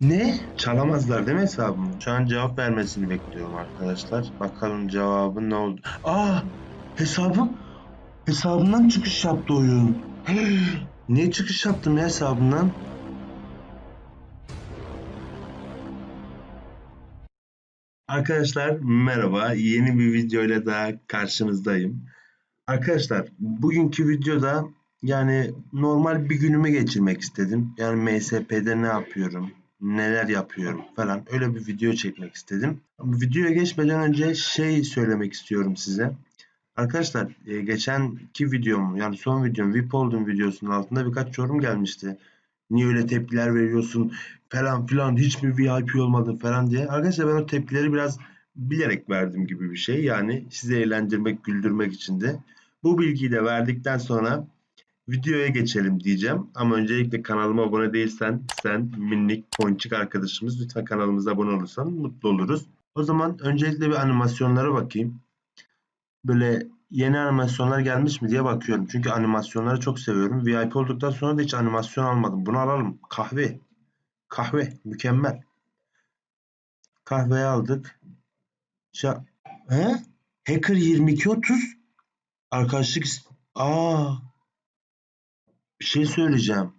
Ne? Çalamazlar değil mi hesabımı? Şu an cevap vermesini bekliyorum arkadaşlar. Bakalım cevabı ne oldu? Aa! Hesabım hesabından çıkış yaptı oyun. Niye çıkış yaptım ya hesabından? Arkadaşlar merhaba. Yeni bir videoyla daha karşınızdayım. Arkadaşlar bugünkü videoda yani normal bir günümü geçirmek istedim. Yani MSP'de ne yapıyorum, neler yapıyorum falan öyle bir video çekmek istedim. Videoya geçmeden önce şey söylemek istiyorum size. Arkadaşlar e, geçenki videom yani son videom VIP oldum videosunun altında birkaç yorum gelmişti. Niye öyle tepkiler veriyorsun falan filan hiç mi VIP olmadın falan diye. Arkadaşlar ben o tepkileri biraz bilerek verdim gibi bir şey. Yani sizi eğlendirmek, güldürmek için de. Bu bilgiyi de verdikten sonra videoya geçelim diyeceğim. Ama öncelikle kanalıma abone değilsen sen minik ponçik arkadaşımız lütfen kanalımıza abone olursan mutlu oluruz. O zaman öncelikle bir animasyonlara bakayım. Böyle yeni animasyonlar gelmiş mi diye bakıyorum. Çünkü animasyonları çok seviyorum. VIP olduktan sonra da hiç animasyon almadım. Bunu alalım. Kahve. Kahve. Mükemmel. Kahveyi aldık. Şa He? Hacker 2230 Arkadaşlık Aa. Bir şey söyleyeceğim.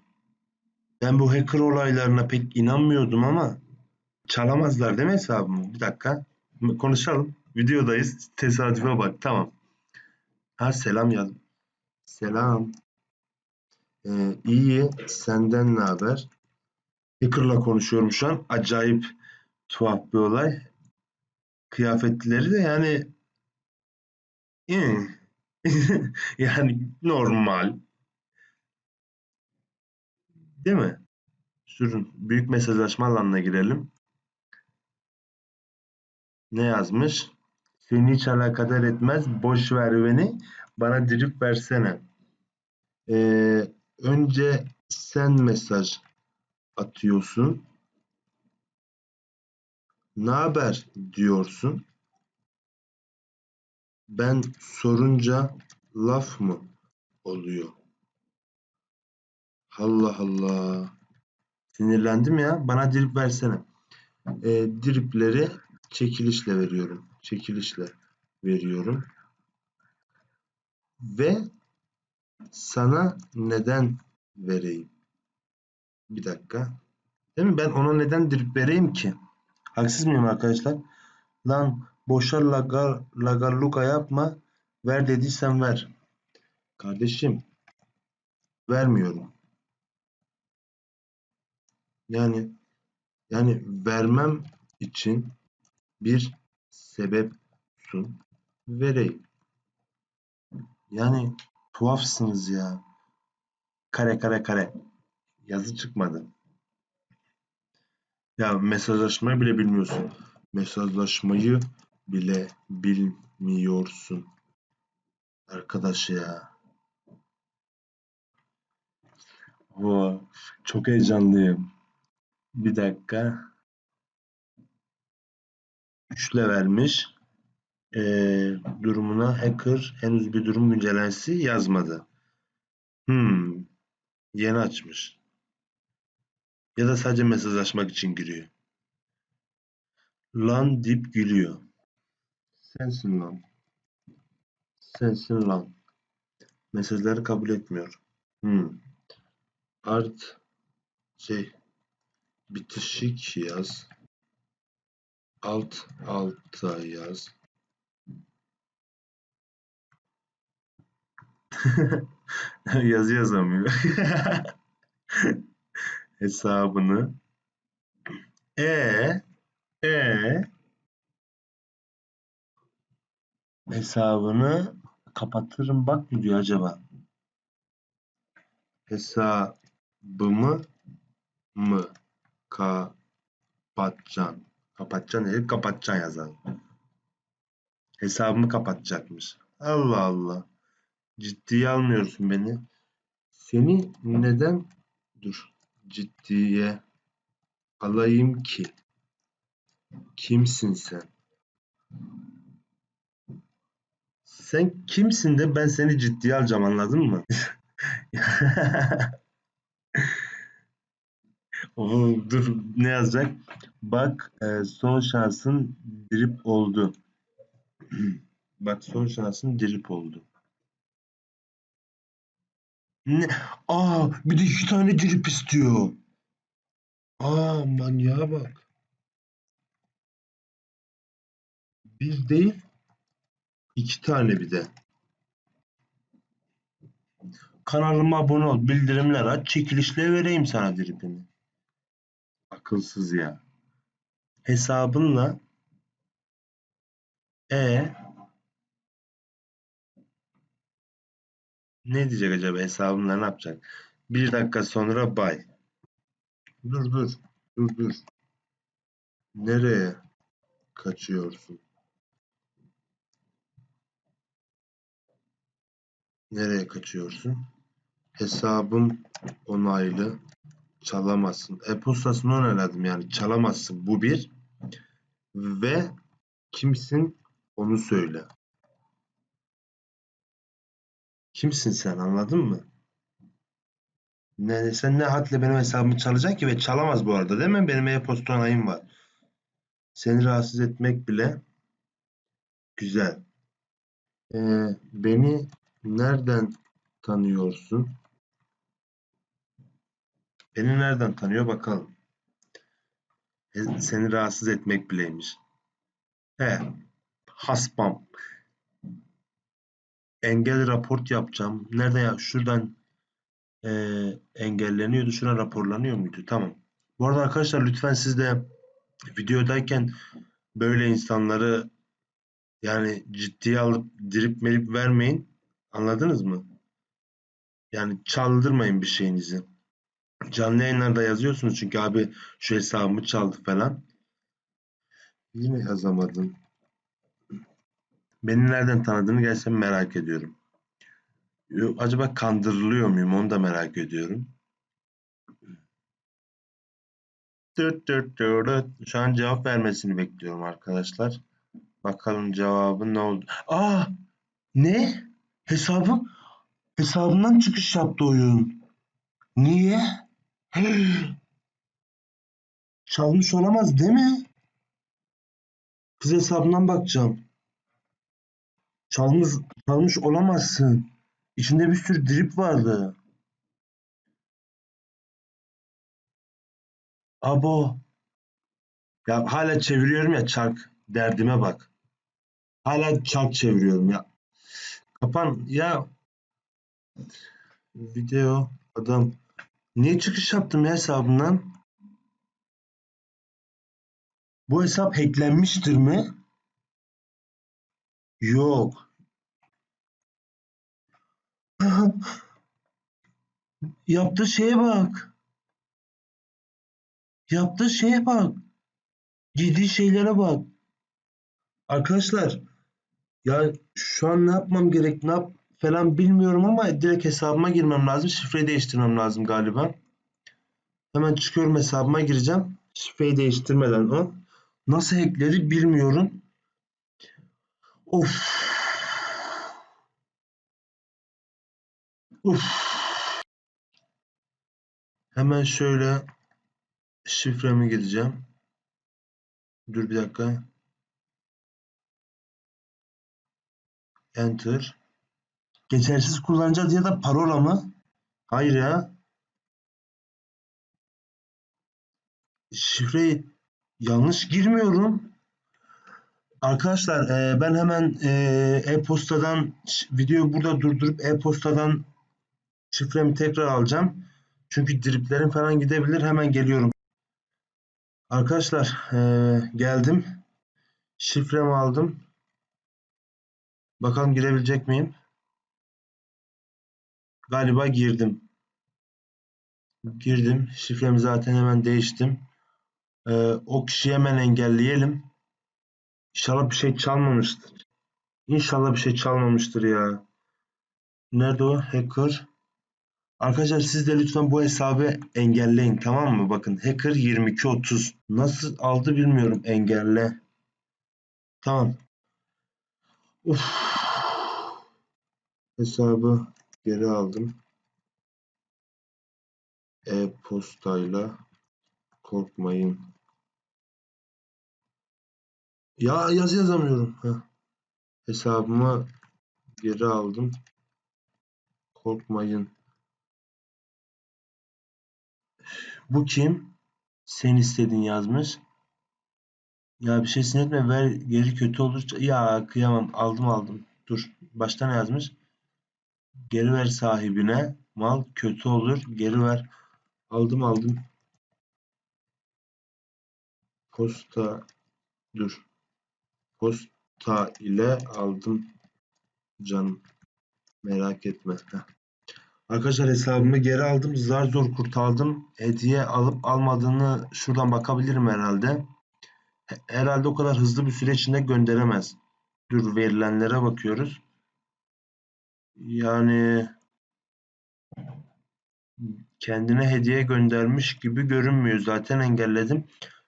Ben bu hacker olaylarına pek inanmıyordum ama çalamazlar değil mi hesabımı? Bir dakika. Konuşalım. Videodayız. Tesadüfe bak. Tamam. Ha selam yaz. Selam. Ee, iyi. Senden ne haber? Hacker'la konuşuyorum şu an. Acayip tuhaf bir olay. Kıyafetleri de yani yani normal. Değil mi? Sürün. Büyük mesajlaşma alanına girelim. Ne yazmış? Seni hiç alakadar etmez. Boş ver beni. Bana drip versene. Ee, önce sen mesaj atıyorsun. Ne haber diyorsun. Ben sorunca laf mı oluyor? Allah Allah. Sinirlendim ya. Bana drip versene. E, dripleri çekilişle veriyorum. Çekilişle veriyorum. Ve sana neden vereyim? Bir dakika. Değil mi? Ben ona neden drip vereyim ki? Haksız mıyım arkadaşlar? Lan boşa lagar, lagarluka yapma. Ver dediysen ver. Kardeşim vermiyorum. Yani yani vermem için bir sebep sun vereyim. Yani tuhafsınız ya. Kare kare kare. Yazı çıkmadı. Ya mesajlaşmayı bile bilmiyorsun. Mesajlaşmayı bile bilmiyorsun. Arkadaş ya. Oo, çok heyecanlıyım. Bir dakika. 3 vermiş. Ee, durumuna hacker henüz bir durum güncellemesi yazmadı. Hmm. Yeni açmış. Ya da sadece mesajlaşmak için giriyor. Lan dip gülüyor. Sensin lan. Sensin lan. Mesajları kabul etmiyor. Hmm. Art şey bitişik yaz. Alt alta yaz. Yazı yazamıyor. Hesabını. E e hesabını kapatırım bak mı diyor acaba? Hesabımı mı kapatacaksın? Kapatacaksın değil, kapatacaksın yazalım. Hesabımı kapatacakmış. Allah Allah. Ciddiye almıyorsun beni. Seni neden dur ciddiye alayım ki? Kimsin sen? Sen kimsin de ben seni ciddiye alacağım anladın mı? Dur ne yazacak? Bak e, son şansın drip oldu. Bak son şansın drip oldu. Ne? Aa bir de iki tane drip istiyor. Aa manyağa bak. Bir değil iki tane bir de. Kanalıma abone ol, bildirimler aç, çekilişle vereyim sana dripini. Akılsız ya. Hesabınla e ne diyecek acaba hesabımla ne yapacak? Bir dakika sonra bay. Dur dur. Dur dur. Nereye kaçıyorsun? Nereye kaçıyorsun? Hesabım onaylı. Çalamazsın. E-postasını onayladım yani. Çalamazsın. Bu bir. Ve kimsin onu söyle. Kimsin sen anladın mı? Ne, sen ne hadle benim hesabımı çalacak ki ve çalamaz bu arada değil mi? Benim e-posta onayım var. Seni rahatsız etmek bile güzel. Ee, beni nereden tanıyorsun? Beni nereden tanıyor bakalım. Seni rahatsız etmek bileymiş. He, haspam. Engel raport yapacağım. Nerede ya? Şuradan e, engelleniyordu. Şuna raporlanıyor muydu? Tamam. Bu arada arkadaşlar lütfen siz de videodayken böyle insanları yani ciddiye alıp drip merip vermeyin. Anladınız mı? Yani çaldırmayın bir şeyinizi. Canlı yayınlarda yazıyorsunuz çünkü abi şu hesabımı çaldı falan. Yine yazamadım. Beni nereden tanıdığını gerçekten merak ediyorum. Acaba kandırılıyor muyum onu da merak ediyorum. Şu an cevap vermesini bekliyorum arkadaşlar. Bakalım cevabı ne oldu? Aa! Ne? Hesabı hesabından çıkış yaptı oyun. Niye? Çalmış olamaz değil mi? Kız hesabından bakacağım. Çalmış, çalmış olamazsın. İçinde bir sürü drip vardı. Abo. Ya hala çeviriyorum ya çark. Derdime bak. Hala çark çeviriyorum ya. Kapan ya. Video adam. Niye çıkış yaptım ya hesabından? Bu hesap hacklenmiştir mi? Yok. Yaptığı şeye bak. Yaptığı şeye bak. Giydiği şeylere bak. Arkadaşlar ya şu an ne yapmam gerek ne yap falan bilmiyorum ama direkt hesabıma girmem lazım. Şifreyi değiştirmem lazım galiba. Hemen çıkıyorum hesabıma gireceğim. Şifreyi değiştirmeden o. Nasıl hackleri bilmiyorum. Of. Of. Hemen şöyle şifremi gireceğim. Dur bir dakika. Enter. Geçersiz kullanıcı adı ya da parola mı? Hayır ya. Şifreyi yanlış girmiyorum. Arkadaşlar e, ben hemen e, e-postadan videoyu burada durdurup e-postadan şifremi tekrar alacağım. Çünkü driplerim falan gidebilir. Hemen geliyorum. Arkadaşlar e, geldim. Şifremi aldım. Bakalım girebilecek miyim? Galiba girdim. Girdim. Şifremi zaten hemen değiştim. Ee, o kişiyi hemen engelleyelim. İnşallah bir şey çalmamıştır. İnşallah bir şey çalmamıştır ya. Nerede o? Hacker. Arkadaşlar siz de lütfen bu hesabı engelleyin tamam mı? Bakın hacker 2230. Nasıl aldı bilmiyorum engelle. Tamam. Uf. Hesabı geri aldım. E-postayla Korkmayın. Ya yazı yazamıyorum. Heh. Hesabımı geri aldım. Korkmayın. Bu kim? Sen istedin yazmış. Ya bir şey sinetme ver geri kötü olur. Ya kıyamam aldım aldım. Dur. Başta ne yazmış? Geri ver sahibine. Mal kötü olur. Geri ver. Aldım aldım. Posta dur. Posta ile aldım canım. Merak etme. Heh. Arkadaşlar hesabımı geri aldım. Zar zor kurtardım. Hediye alıp almadığını şuradan bakabilirim herhalde. Herhalde o kadar hızlı bir süre içinde gönderemez. Dur verilenlere bakıyoruz. Yani kendine hediye göndermiş gibi görünmüyor. Zaten engelledim.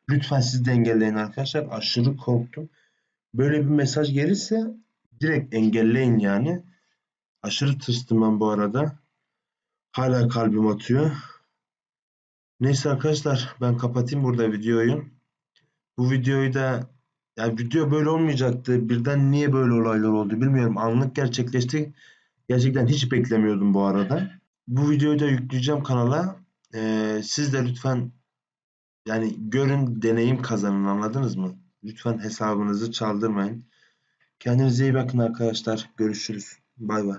Lütfen siz de engelleyin arkadaşlar. Aşırı korktum. Böyle bir mesaj gelirse direkt engelleyin yani. Aşırı tırstım ben bu arada. Hala kalbim atıyor. Neyse arkadaşlar ben kapatayım burada videoyu. Bu videoyu da yani video böyle olmayacaktı. Birden niye böyle olaylar oldu bilmiyorum. Anlık gerçekleşti. Gerçekten hiç beklemiyordum bu arada. Bu videoyu da yükleyeceğim kanala. Ee, siz de lütfen yani görün deneyim kazanın anladınız mı? Lütfen hesabınızı çaldırmayın. Kendinize iyi bakın arkadaşlar. Görüşürüz. Bay bay.